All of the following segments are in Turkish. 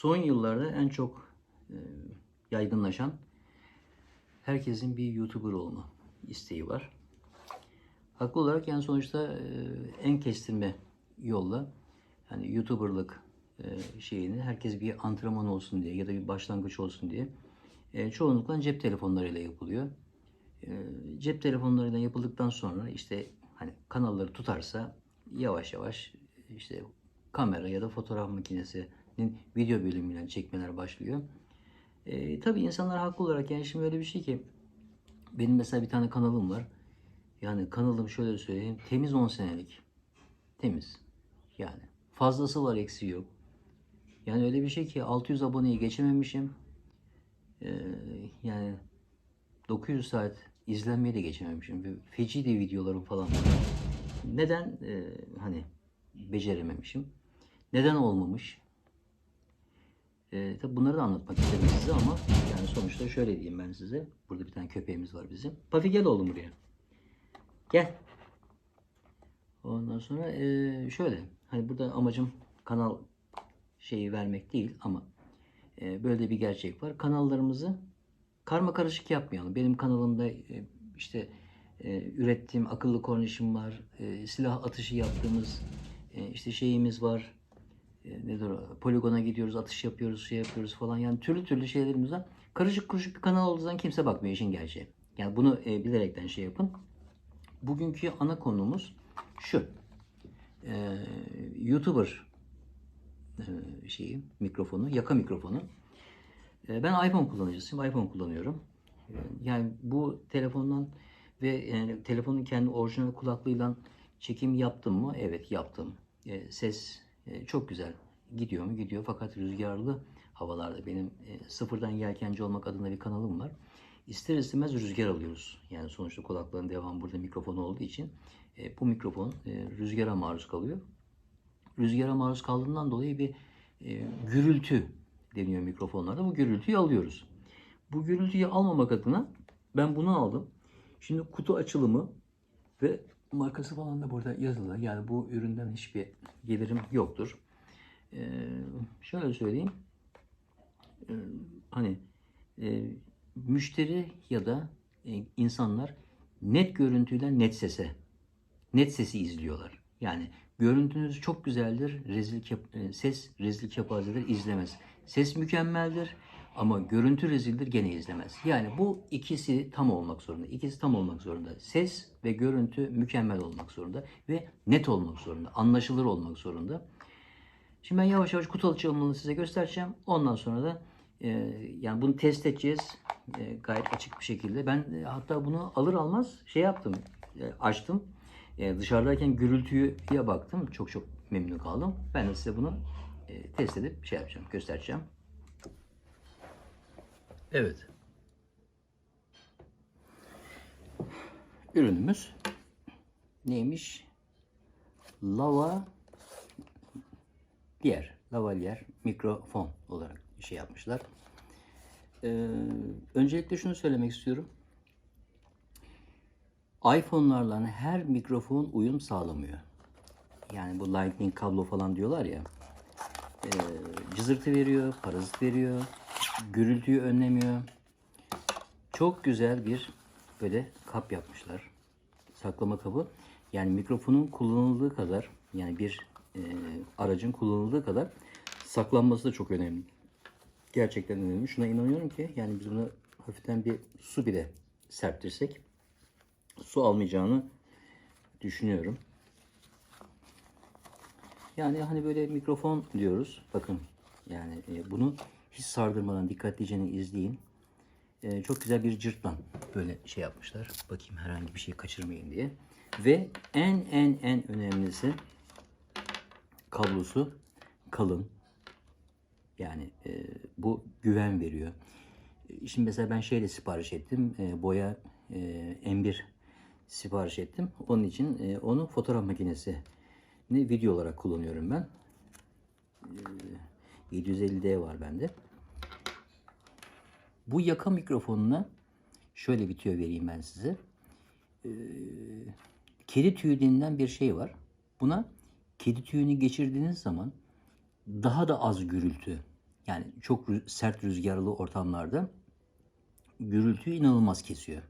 son yıllarda en çok e, yaygınlaşan herkesin bir YouTuber olma isteği var. Haklı olarak yani sonuçta e, en kestirme yolla yani YouTuber'lık e, şeyini herkes bir antrenman olsun diye ya da bir başlangıç olsun diye e, çoğunlukla cep telefonlarıyla yapılıyor. E, cep telefonlarıyla yapıldıktan sonra işte hani kanalları tutarsa yavaş yavaş işte kamera ya da fotoğraf makinesinin video bölümüyle çekmeler başlıyor. E, tabii insanlar haklı olarak yani şimdi öyle bir şey ki benim mesela bir tane kanalım var. Yani kanalım şöyle söyleyeyim temiz 10 senelik. Temiz. Yani fazlası var eksiği yok. Yani öyle bir şey ki 600 aboneyi geçememişim. Ee, yani 900 saat izlenmeyi de geçememişim. Feci de videolarım falan. Neden e, hani becerememişim? Neden olmamış? E, tabi bunları da anlatmak istedim size ama yani sonuçta şöyle diyeyim ben size. Burada bir tane köpeğimiz var bizim. Pafi gel oğlum buraya. Gel. Ondan sonra e, şöyle. Hani burada amacım kanal şeyi vermek değil ama e, böyle bir gerçek var. Kanallarımızı karma karışık yapmayalım. Benim kanalımda e, işte e, ürettiğim akıllı kornişim var. E, silah atışı yaptığımız e, işte şeyimiz var. E, nedir o? Poligona gidiyoruz, atış yapıyoruz, şey yapıyoruz falan. Yani türlü türlü şeylerimiz var. Karışık kuruşuk bir kanal olduğu zaman kimse bakmıyor işin gerçeği. Yani bunu e, bilerekten şey yapın. Bugünkü ana konumuz şu. E, YouTuber e, şeyi, mikrofonu, yaka mikrofonu. E, ben iPhone kullanıcısıyım. iPhone kullanıyorum. E, yani bu telefondan ve yani telefonun kendi orijinal kulaklığıyla çekim yaptım mı? Evet yaptım. E, ses e, çok güzel. Gidiyor mu? Gidiyor. Fakat rüzgarlı havalarda benim e, sıfırdan yelkenci olmak adına bir kanalım var. İster istemez rüzgar alıyoruz. Yani sonuçta kulakların devam burada mikrofonu olduğu için e, bu mikrofon rüzgara maruz kalıyor. Rüzgara maruz kaldığından dolayı bir gürültü deniyor mikrofonlarda. Bu gürültüyü alıyoruz. Bu gürültüyü almamak adına ben bunu aldım. Şimdi kutu açılımı ve markası falan da burada yazılı. Yani bu üründen hiçbir gelirim yoktur. Ee, şöyle söyleyeyim. Ee, hani e, müşteri ya da e, insanlar net görüntüden net sese, net sesi izliyorlar. Yani görüntünüz çok güzeldir, rezil kep- e, ses rezil kepazedir, izlemez. Ses mükemmeldir ama görüntü rezildir gene izlemez. Yani bu ikisi tam olmak zorunda. İkisi tam olmak zorunda. Ses ve görüntü mükemmel olmak zorunda ve net olmak zorunda. Anlaşılır olmak zorunda. Şimdi ben yavaş yavaş kutu açılımını size göstereceğim. Ondan sonra da e, yani bunu test edeceğiz e, gayet açık bir şekilde. Ben e, hatta bunu alır almaz şey yaptım, e, açtım. E, dışarıdayken gürültüye baktım. Çok çok memnun kaldım. Ben de size bunu e, test edip şey yapacağım, göstereceğim. Evet. Ürünümüz neymiş? Lava diğer lavalier mikrofon olarak şey yapmışlar. Ee, öncelikle şunu söylemek istiyorum. iPhone'larla her mikrofon uyum sağlamıyor. Yani bu lightning kablo falan diyorlar ya. e, cızırtı veriyor, parazit veriyor, gürültüyü önlemiyor. Çok güzel bir böyle kap yapmışlar. Saklama kabı. Yani mikrofonun kullanıldığı kadar yani bir e, aracın kullanıldığı kadar saklanması da çok önemli. Gerçekten önemli. Şuna inanıyorum ki yani biz buna hafiften bir su bile serptirsek su almayacağını düşünüyorum. Yani hani böyle mikrofon diyoruz. Bakın yani e, bunu hiç sardırmadan dikkatlice izleyin. E, çok güzel bir cırtlan böyle şey yapmışlar. Bakayım herhangi bir şey kaçırmayın diye. Ve en en en önemlisi kablosu kalın. Yani e, bu güven veriyor. Şimdi mesela ben şeyle sipariş ettim. E, boya e, M1 sipariş ettim. Onun için e, onu fotoğraf makinesi ne video olarak kullanıyorum ben. E, 750D var bende. Bu yaka mikrofonuna şöyle bir tüyo vereyim ben size. E, kedi tüyü denilen bir şey var. Buna kedi tüyünü geçirdiğiniz zaman daha da az gürültü Yani çok sert rüzgarlı ortamlarda gürültüyü inanılmaz kesiyor.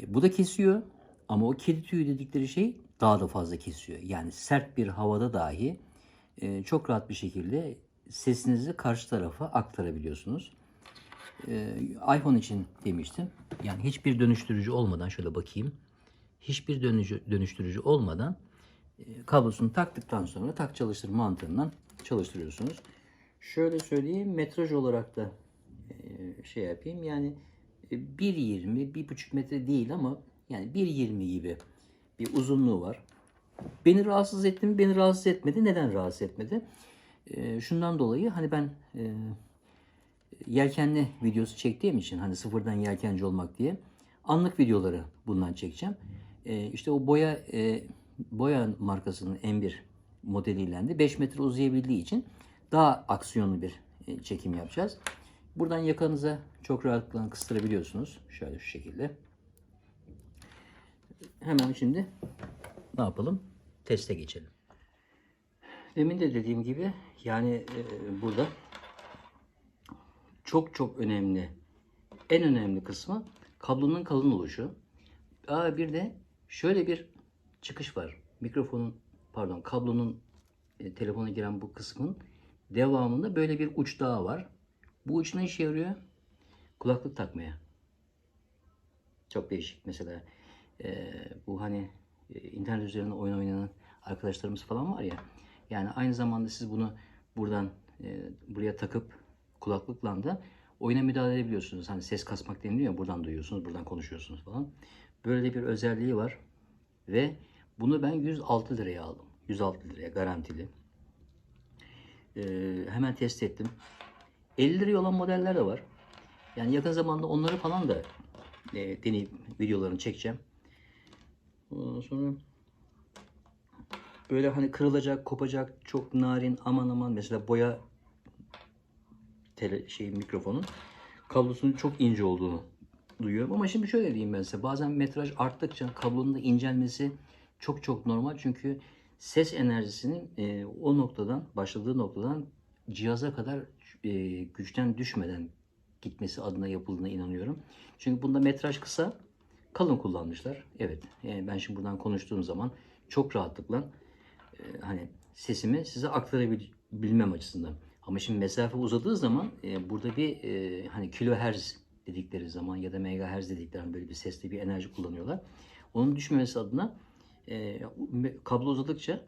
E, bu da kesiyor ama o kedi tüyü dedikleri şey daha da fazla kesiyor. Yani sert bir havada dahi e, çok rahat bir şekilde sesinizi karşı tarafa aktarabiliyorsunuz. E, iPhone için demiştim. Yani hiçbir dönüştürücü olmadan şöyle bakayım. Hiçbir dönücü, dönüştürücü olmadan e, kablosunu taktıktan sonra tak çalıştır mantığından çalıştırıyorsunuz. Şöyle söyleyeyim metraj olarak da e, şey yapayım yani e, 1.20 1.5 metre değil ama yani 1.20 gibi bir uzunluğu var. Beni rahatsız etti mi? Beni rahatsız etmedi. Neden rahatsız etmedi? E, şundan dolayı hani ben e, yelkenli videosu çektiğim için hani sıfırdan yelkenci olmak diye anlık videoları bundan çekeceğim. E, işte o boya e, boya markasının M1 modeliyle de 5 metre uzayabildiği için daha aksiyonlu bir e, çekim yapacağız. Buradan yakanıza çok rahatlıkla kıstırabiliyorsunuz. Şöyle şu şekilde. Hemen şimdi ne yapalım? Teste geçelim. Demin de dediğim gibi yani e, burada çok çok önemli. En önemli kısmı kablonun kalın oluşu. Aa, bir de şöyle bir çıkış var. Mikrofonun pardon kablonun e, telefona giren bu kısmın devamında böyle bir uç daha var. Bu uç ne işe yarıyor? Kulaklık takmaya. Çok değişik. Mesela e, bu hani e, internet üzerinde oyun oynayan arkadaşlarımız falan var ya. Yani aynı zamanda siz bunu buradan e, buraya takıp kulaklıkla da oyuna müdahale edebiliyorsunuz. Hani ses kasmak deniliyor ya buradan duyuyorsunuz, buradan konuşuyorsunuz falan. Böyle bir özelliği var. Ve bunu ben 106 liraya aldım. 106 liraya garantili. Ee, hemen test ettim. 50 liraya olan modeller de var. Yani yakın zamanda onları falan da e, deneyip videolarını çekeceğim. Ondan sonra böyle hani kırılacak, kopacak, çok narin aman aman mesela boya tele, şey mikrofonun kablosunun çok ince olduğunu duyuyorum. Ama şimdi şöyle diyeyim ben size. Bazen metraj arttıkça kablonun da incelmesi çok çok normal. Çünkü ses enerjisinin e, o noktadan, başladığı noktadan cihaza kadar e, güçten düşmeden gitmesi adına yapıldığına inanıyorum. Çünkü bunda metraj kısa, kalın kullanmışlar. Evet, yani ben şimdi buradan konuştuğum zaman çok rahatlıkla e, hani sesimi size aktarabilmem açısından. Ama şimdi mesafe uzadığı zaman e, burada bir e, hani kilohertz dedikleri zaman ya da megahertz dedikleri hani böyle bir sesli bir enerji kullanıyorlar. Onun düşmemesi adına e, kablo uzadıkça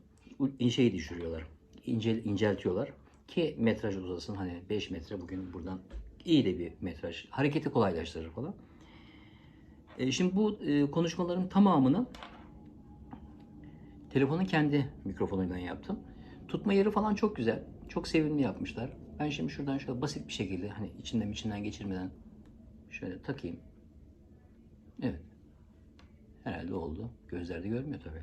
şeyi düşürüyorlar. İncel, inceltiyorlar ki metraj uzasın. Hani 5 metre bugün buradan iyi de bir metraj. Hareketi kolaylaştırır falan. E, şimdi bu e, konuşmaların tamamını telefonun kendi mikrofonuyla yaptım. Tutma yeri falan çok güzel. Çok sevimli yapmışlar. Ben şimdi şuradan şöyle basit bir şekilde hani içinden içinden geçirmeden şöyle takayım. Evet. Herhalde oldu. Gözlerde görmüyor tabii.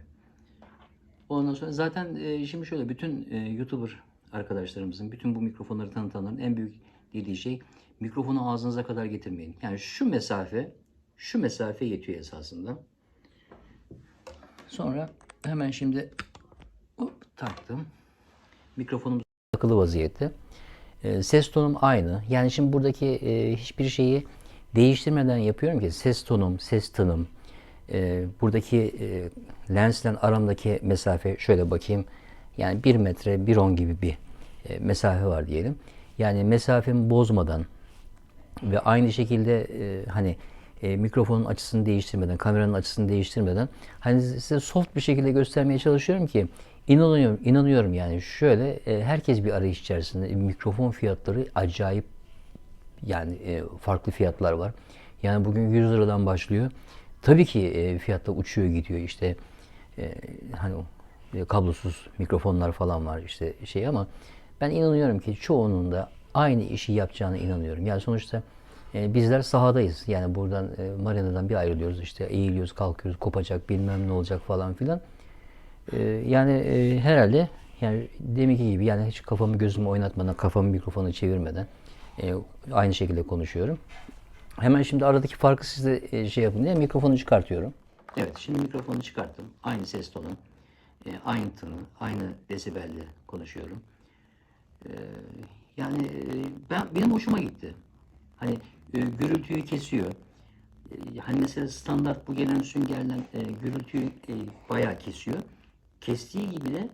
Ondan sonra zaten e, şimdi şöyle bütün e, YouTuber arkadaşlarımızın, bütün bu mikrofonları tanıtanların en büyük dediği şey mikrofonu ağzınıza kadar getirmeyin. Yani şu mesafe, şu mesafe yetiyor esasında. Sonra hemen şimdi hop, taktım. Mikrofonum takılı vaziyette. E, ses tonum aynı. Yani şimdi buradaki e, hiçbir şeyi değiştirmeden yapıyorum ki ses tonum, ses tınım, e, buradaki e, lensle aramdaki mesafe şöyle bakayım. Yani 1 metre 1.10 gibi bir e, mesafe var diyelim. Yani mesafemi bozmadan ve aynı şekilde e, hani e, mikrofonun açısını değiştirmeden, kameranın açısını değiştirmeden hani size soft bir şekilde göstermeye çalışıyorum ki inanıyorum, inanıyorum yani şöyle e, herkes bir arayış içerisinde mikrofon fiyatları acayip yani e, farklı fiyatlar var. Yani bugün 100 liradan başlıyor. Tabii ki e, fiyatla uçuyor gidiyor işte e, hani e, kablosuz mikrofonlar falan var işte şey ama ben inanıyorum ki çoğunun da aynı işi yapacağına inanıyorum. Yani sonuçta e, bizler sahadayız. Yani buradan e, marinadan bir ayrılıyoruz işte eğiliyoruz kalkıyoruz kopacak bilmem ne olacak falan filan. E, yani e, herhalde yani deminki gibi yani hiç kafamı gözümü oynatmadan kafamı mikrofonu çevirmeden e, aynı şekilde konuşuyorum. Hemen şimdi aradaki farkı siz de e, şey yapın diye mikrofonu çıkartıyorum. Evet şimdi mikrofonu çıkarttım. Aynı ses tonu, e, aynı tını, aynı desibelle konuşuyorum. E, Yani e, ben benim hoşuma gitti. Hani e, gürültüyü kesiyor. E, hani mesela standart bu gelen süngerler e, gürültüyü e, bayağı kesiyor. Kestiği gibi de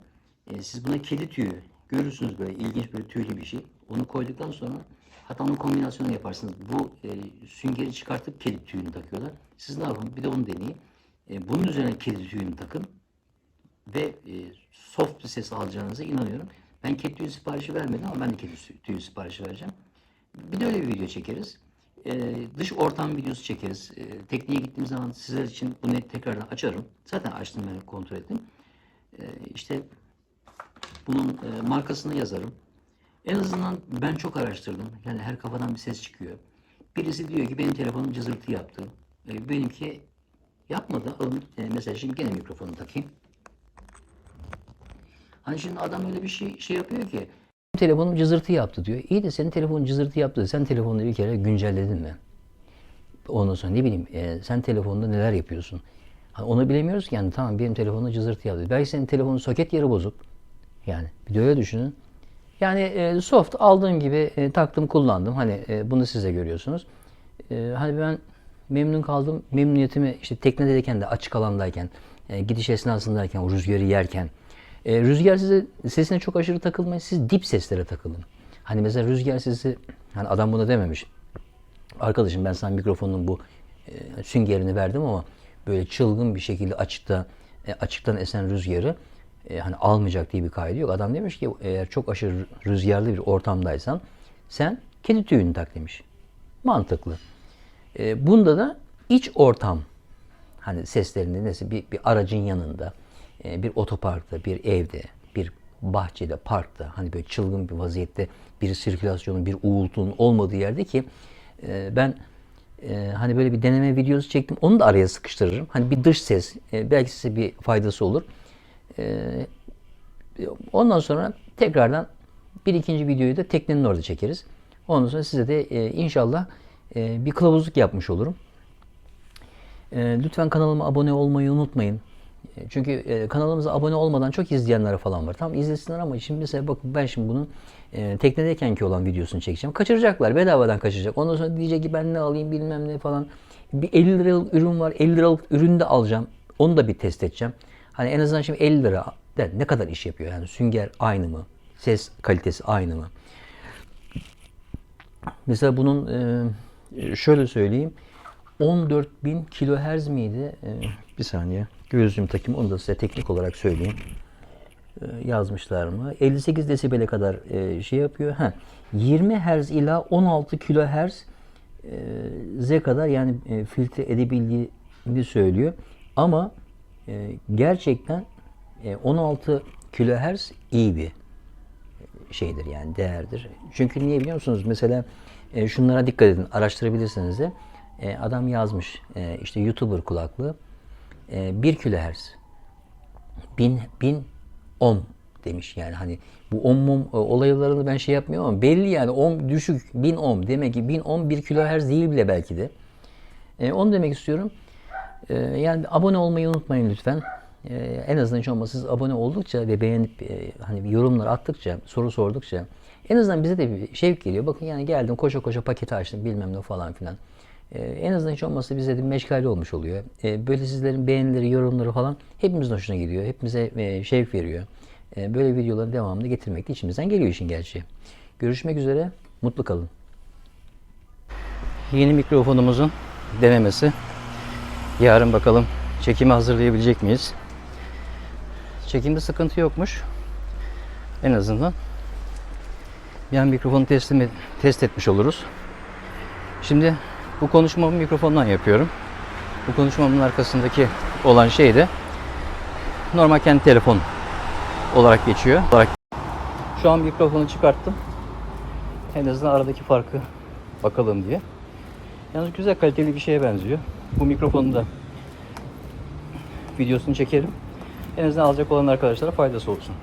e, siz buna kedi tüyü görürsünüz böyle ilginç böyle tüylü bir şey. Onu koyduktan sonra hatta onun kombinasyonu yaparsınız. Bu e, süngeri çıkartıp kedi tüyünü takıyorlar. Siz ne yapın? Bir de onu deneyin. E, bunun üzerine kedi tüyünü takın ve e, soft bir ses alacağınıza inanıyorum. Ben kedi tüyü siparişi vermedim ama ben de kedi tüyü siparişi vereceğim. Bir de öyle bir video çekeriz. E, dış ortam videosu çekeriz. E, tekniğe gittiğim zaman sizler için bunu tekrardan açarım. Zaten açtım ben kontrol ettim. E, işte bunun e, markasını yazarım. En azından ben çok araştırdım. Yani her kafadan bir ses çıkıyor. Birisi diyor ki benim telefonum cızırtı yaptı. E, benimki yapmadı. Alın, e, mesela şimdi gene mikrofonu takayım. Hani şimdi adam öyle bir şey şey yapıyor ki telefonum cızırtı yaptı diyor. İyi de senin telefonun cızırtı yaptı. Sen telefonunu bir kere güncelledin mi? Ondan sonra ne bileyim e, sen telefonda neler yapıyorsun? Onu bilemiyoruz ki yani tamam benim telefonum cızırtı yaptı. Belki senin telefonun soket yeri bozuk. Yani bir de öyle düşünün. Yani e, soft aldığım gibi e, taktım kullandım. Hani e, bunu siz de görüyorsunuz. E, hani ben memnun kaldım. Memnuniyetimi işte teknedeyken de açık alandayken, e, gidiş esnasındayken, o rüzgarı yerken. E, rüzgar size sesine çok aşırı takılmayın. Siz dip seslere takılın. Hani mesela rüzgar sesi, hani adam buna dememiş. Arkadaşım ben sana mikrofonun bu e, süngerini verdim ama böyle çılgın bir şekilde açıkta e, açıktan esen rüzgarı e, hani almayacak diye bir kaydı yok. Adam demiş ki eğer çok aşırı rüzgarlı bir ortamdaysan sen kedi tüyünü tak demiş. Mantıklı. E, bunda da iç ortam hani seslerinde neyse bir, bir aracın yanında, e, bir otoparkta, bir evde, bir bahçede, parkta hani böyle çılgın bir vaziyette bir sirkülasyonun, bir uğultunun olmadığı yerde ki e, ben e, hani böyle bir deneme videosu çektim. Onu da araya sıkıştırırım. Hani bir dış ses, e, belki size bir faydası olur. E, ondan sonra tekrardan bir ikinci videoyu da teknenin orada çekeriz. Ondan sonra size de e, inşallah e, bir kılavuzluk yapmış olurum. Lütfen kanalıma abone olmayı unutmayın. Çünkü e, kanalımıza abone olmadan çok izleyenler falan var. Tamam izlesinler ama şimdi mesela bakın ben şimdi bunun e, teknedeykenki olan videosunu çekeceğim. Kaçıracaklar. Bedavadan kaçıracak. Ondan sonra diyecek ki ben ne alayım bilmem ne falan. Bir 50 liralık ürün var. 50 liralık ürün de alacağım. Onu da bir test edeceğim. Hani en azından şimdi 50 lira de ne kadar iş yapıyor? Yani sünger aynı mı? Ses kalitesi aynı mı? Mesela bunun e, şöyle söyleyeyim. 14.000 kilohertz miydi? E, bir saniye. Gözlüğüm takayım. Onu da size teknik olarak söyleyeyim. E, yazmışlar mı? 58 desibele kadar e, şey yapıyor. Ha, 20 Hz ila 16 kilohertz e, kadar yani e, filtre edebildiğini söylüyor. Ama e, gerçekten e, 16 kilohertz iyi bir şeydir yani değerdir. Çünkü niye biliyor musunuz? Mesela e, şunlara dikkat edin. Araştırabilirsiniz de. E, adam yazmış e, işte YouTuber kulaklığı e, 1 kilohertz 1000 1000 ohm demiş yani hani bu ohm mom e, olaylarını ben şey yapmıyorum ama belli yani ohm düşük 1000 ohm demek ki 1000 ohm 1 kilohertz değil bile belki de. E, onu demek istiyorum. E, yani abone olmayı unutmayın lütfen. E, en azından hiç olmazsa siz abone oldukça ve beğenip e, hani yorumlar attıkça, soru sordukça en azından bize de bir şevk geliyor. Bakın yani geldim koşa koşa paketi açtım bilmem ne falan filan. E, en azından hiç olmazsa bize de meşgale olmuş oluyor. E, böyle sizlerin beğenileri, yorumları falan hepimizin hoşuna gidiyor. Hepimize e, şevk veriyor. E, böyle videoların devamını getirmek de içimizden geliyor işin gerçeği. Görüşmek üzere. Mutlu kalın. Yeni mikrofonumuzun denemesi. Yarın bakalım çekimi hazırlayabilecek miyiz? Çekimde sıkıntı yokmuş. En azından bir mikrofonu teslim et, test etmiş oluruz. Şimdi bu konuşmamı mikrofondan yapıyorum. Bu konuşmamın arkasındaki olan şey de normal kendi telefon olarak geçiyor. Olarak şu an mikrofonu çıkarttım. En azından aradaki farkı bakalım diye. Yalnız güzel kaliteli bir şeye benziyor. Bu mikrofonu da videosunu çekerim. En azından alacak olan arkadaşlara faydası olsun.